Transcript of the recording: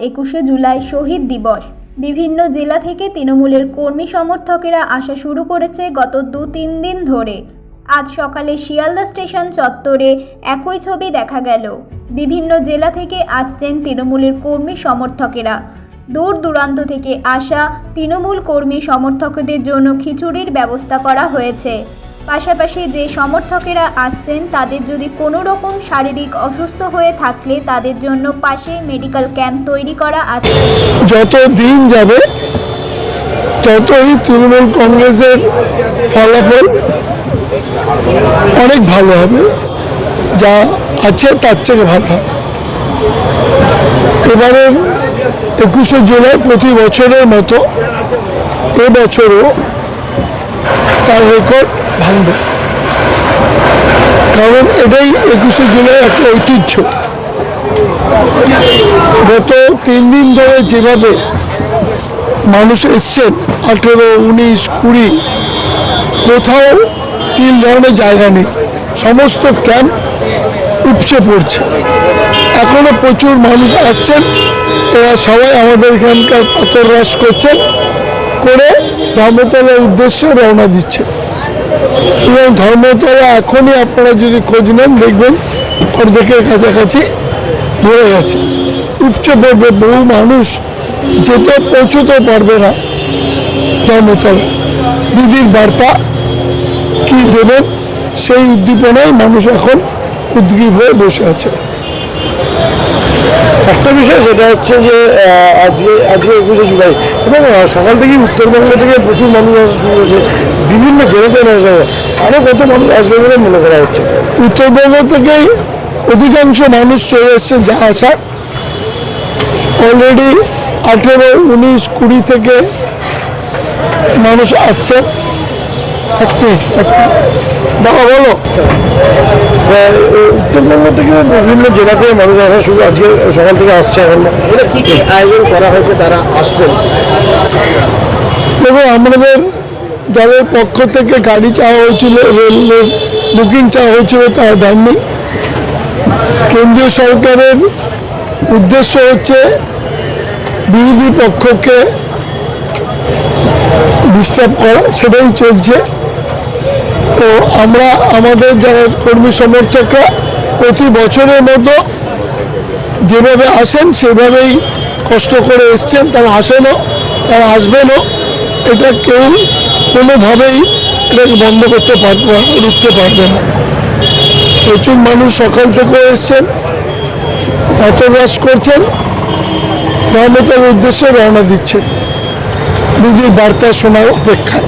একুশে জুলাই শহীদ দিবস। বিভিন্ন জেলা থেকে তৃণমূলের কর্মী সমর্থকেরা আসা শুরু করেছে গত দু তিন দিন ধরে। আজ সকালে শিয়ালদা স্টেশন চত্বরে একই ছবি দেখা গেল। বিভিন্ন জেলা থেকে আসছেন তৃণমূলের কর্মী সমর্থকেরা। দূর দূরান্ত থেকে আসা তৃণমূল কর্মী সমর্থকদের জন্য খিচুড়ির ব্যবস্থা করা হয়েছে। পাশাপাশি যে সমর্থকেরা আসতেন, তাদের যদি কোনো রকম শারীরিক অসুস্থ হয়ে থাকলে তাদের জন্য পাশে মেডিকেল ক্যাম্প তৈরি করা আছে। যত দিন যাবে, ততই তৃণমূল কংগ্রেসের ফলাফল অনেক ভালো হবে। যা আছে, তার থেকে ভালো হবে। এবারে একুশে জুলাই প্রতি বছরের মতো এবছরও তার রেকর্ড ভাঙবে। কারণ এটাই একুশে জুলাই একটা ঐতিহ্য। গত তিন দিন ধরে যেভাবে মানুষ এসছেন, আঠেরো, উনিশ, কুড়ি, কোথাও তিন ধরনের জায়গা নেই। সমস্ত ক্যাম্প উপচে পড়ছে। এখনও প্রচুর মানুষ আসছেন। এরা সবাই আমাদের এখানকার পাথর রস করছেন। করে ধর্মতলার উদ্দেশ্যে রওনা দিচ্ছে। সুতরাং ধর্মতলা এখনই আপনারা যদি খোঁজ নেন, দেখবেন অর্ধেকের কাছাকাছি ভরে গেছে। উপচে পড়বে বহু মানুষ, যেতে পৌঁছতে পারবে না ধর্মতলা দিদির বার্তা কি দেবেন সেই উদ্দীপনায় মানুষ এখন উদ্গ্রীব হয়ে বসে আছে। একটা বিষয়, সেটা হচ্ছে যে আজকে আজকে একুশে জুলাই এবং সকাল থেকেই উত্তরবঙ্গ থেকে প্রচুর মানুষ আসা শুরু হয়েছে বিভিন্ন জেলাতে মানুষ আসে আরও কত মানুষ আসবে বলে মনে করা হচ্ছে? উত্তরবঙ্গ থেকেই অধিকাংশ মানুষ চলে এসছেন যা আসার অলরেডি আঠেরো, উনিশ, কুড়ি থেকে মানুষ আসছে। এক এক বলো উত্তরবঙ্গ থেকে বিভিন্ন জেলা থেকে মানুষ আসা শুরু আজকে সকাল থেকে আসছে এখন। এটা কি কি আয়োজন করা হয়েছে তারা আসবেন? দেখো আমাদের দলের পক্ষ থেকে গাড়ি চাওয়া হয়েছিল রেলের বুকিং চাওয়া হয়েছিল তারা দেননি। কেন্দ্রীয় সরকারের উদ্দেশ্য হচ্ছে বিরোধী পক্ষকে ডিস্টার্ব করা, সেটাই চলছে। তো আমরা আমাদের যারা কর্মী সমর্থকরা প্রতি বছরের মতো যেভাবে আসেন, সেভাবেই কষ্ট করে এসছেন। তারা আসেনও, তারা আসবেনও। এটা কেউ কোনোভাবেই এটাকে বন্ধ করতে পারবে রুখতে পারবে না। প্রচুর মানুষ সকাল থেকে এসছেন হতবাস করছেন। ধর্মতার উদ্দেশ্যে রওনা দিচ্ছেন। দিদির বার্তা শোনার অপেক্ষায়।